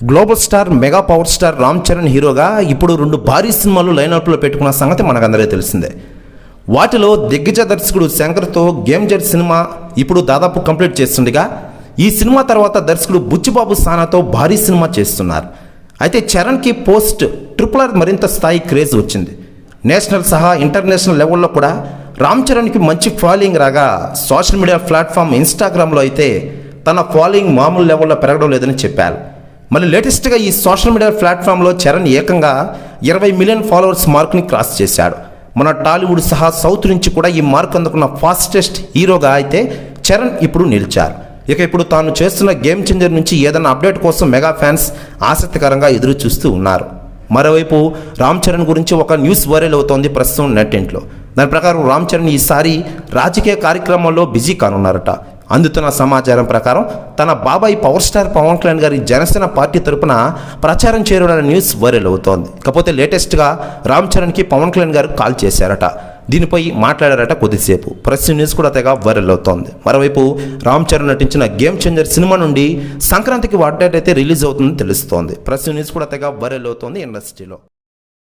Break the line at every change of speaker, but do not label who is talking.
Global star mega power star Ram Charan హీరోగా ఇప్పుడు రెండు భారీ సినిమాలు లైన్అప్లో పెట్టుకున్న సంగతి మనకందరికీ తెలిసిందే. వాటిలో దిగ్గజ దర్శకుడు శంకర్తో గేమ్ జడ్ సినిమా ఇప్పుడు దాదాపు కంప్లీట్ చేస్తుండగా ఈ సినిమా తర్వాత దర్శకుడు బుచ్చిబాబు సానాతో భారీ సినిమా చేస్తున్నారు. అయితే చరణ్కి పోస్ట్ ట్రిపుల్ ఆర్ మరింత స్థాయి క్రేజ్ వచ్చింది. నేషనల్ సహా ఇంటర్నేషనల్ లెవెల్లో కూడా రామ్ చరణ్కి మంచి ఫాలోయింగ్ రాగా సోషల్ మీడియా ప్లాట్ఫామ్ ఇన్స్టాగ్రామ్లో అయితే తన ఫాలోయింగ్ మామూలు లెవెల్లో పెరగడం లేదని చెప్పారు. మళ్ళీ లేటెస్ట్గా ఈ సోషల్ మీడియా ప్లాట్ఫామ్లో చరణ్ ఏకంగా ఇరవై మిలియన్ ఫాలోవర్స్ మార్క్ని క్రాస్ చేశాడు. మన టాలీవుడ్ సహా సౌత్ నుంచి కూడా ఈ మార్క్ అందుకున్న ఫాస్టెస్ట్ హీరోగా అయితే చరణ్ ఇప్పుడు నిలిచారు. ఇక ఇప్పుడు తాను చేస్తున్న గేమ్ చేంజర్ నుంచి ఏదైనా అప్డేట్ కోసం మెగా ఫ్యాన్స్ ఆసక్తికరంగా ఎదురు చూస్తూ ఉన్నారు. మరోవైపు రామ్ చరణ్ గురించి ఒక న్యూస్ వైరల్ అవుతోంది ప్రస్తుతం నెట్టింట్లో దాని ప్రకారం రామ్ చరణ్ ఈసారి రాజకీయ కార్యక్రమాల్లో బిజీ కానున్నారట. అందుతున్న సమాచారం ప్రకారం తన బాబాయ్ పవర్ స్టార్ పవన్ కళ్యాణ్ గారి జనసేన పార్టీ తరపున ప్రచారం చేరుడన్న న్యూస్ వైరల్ అవుతోంది. కాకపోతే లేటెస్ట్గా రామ్ చరణ్కి పవన్ కళ్యాణ్ గారు కాల్ చేశారట. దీనిపై మాట్లాడారట కొద్దిసేపు. ప్రెస్ న్యూస్ కూడా తెగ వైరల్ అవుతోంది. మరోవైపు రామ్ చరణ్ నటించిన గేమ్ చేంజర్ సినిమా నుండి సంక్రాంతికి అప్డేట్ అయితే రిలీజ్ అవుతుందని తెలుస్తోంది. ప్రెస్ న్యూస్ కూడా తెగ వైరల్ అవుతోంది ఇండస్ట్రీలో.